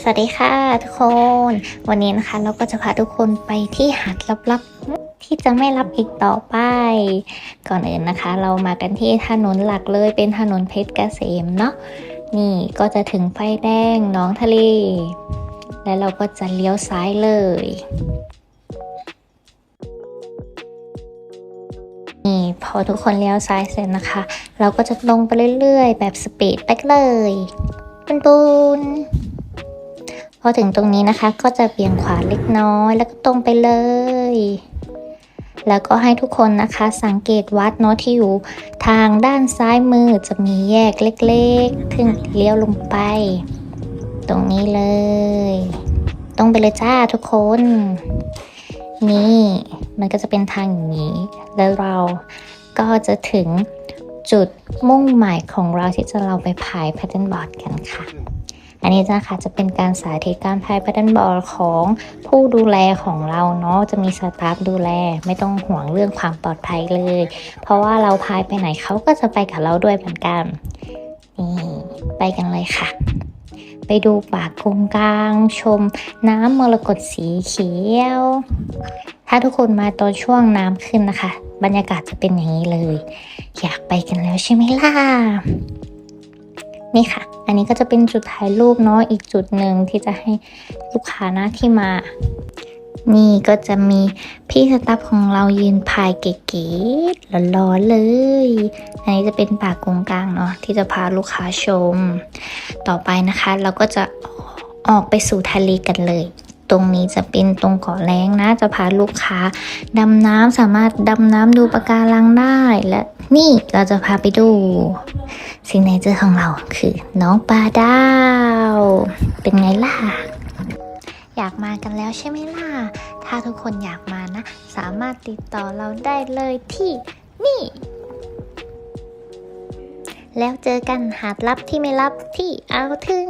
สวัสดีค่ะทุกคน วันนี้นะคะเราก็จะพาทุกคนไปที่หาดลับๆ ที่จะไม่รับอีกต่อไป ก่อนอื่นนะคะ เรามากันที่ถนนหลักเลยเป็นถนนเพชรเกษมเนาะนี่ก็จะถึงไฟแดงน้องทะเล แล้วเราก็จะเลี้ยวซ้ายเลยนี่พอทุกคนเลี้ยวซ้ายเสร็จนะคะ เราก็จะลงไปเรื่อยๆ แบบสปีดไปเลย ปุนปุนพอถึงตรงนี้นะคะ ก็จะเบี่ยงขวาเล็กน้อยแล้วก็ตรงไปเลย แล้วก็ให้ทุกคนนะคะ สังเกตวัดเนาะที่อยู่ทางด้านซ้ายมือจะมีแยกเล็กๆถึงเลี้ยวลงไป ตรงนี้เลย ตรงไปเลยจ้าทุกคน นี่ มันก็จะเป็นทางอย่างนี้ แล้วเราก็จะถึง จุดมุ่งหมายของเราที่จะเราไปพายแพทเทิร์นบอร์ดกันค่ะ อันนี้นะคะจะเป็นการสาธิตการพายแพทเทิร์นบอร์ดของผู้ดูแลของเราเนาะจะมีสตาฟดูแลไม่ต้องห่วงเรื่องความปลอดภัยเลย เพราะว่าเราพายไปไหนเขาก็จะไปกับเราด้วยเหมือนกันนี่ไปกันเลยค่ะ ไปดูป่ากงกลาง ชมน้ำมรกตสีเขียว ถ้าทุกคนมาตอนช่วงน้ำขึ้นนะคะ บรรยากาศจะเป็นอย่างนี้เลย อยากไปกันแล้วใช่ไหมล่ะนี่ค่ะ อันนี้ก็จะเป็นจุดถ่ายรูปเนาะอีกจุดหนึ่งที่จะให้ลูกค้านะที่มา นี่ก็จะมีพี่สตาฟของเรายืนพายเก๋ๆร้อนๆเลย อันนี้จะเป็นปากงกลางเนาะที่จะพาลูกค้าชม ต่อไปนะคะ เราก็จะออกไปสู่ทะเลกันเลย ตรงนี้จะเป็นตรงเกาะแรงนะ จะพาลูกค้าดำน้ำสามารถดำน้ำดูปะการังได้ และนี่เราจะพาไปดู สิ่งในเจอของเราคือน้องปลาดาว เป็นไงล่ะ แล้วใช่ไหมล่ะ ถ้าทุกคนอยากมานะ สามารถติดต่อเราได้เลยที่นี่ แล้วเจอกันหาดลับที่ไม่ลับที่เอาทึ่ง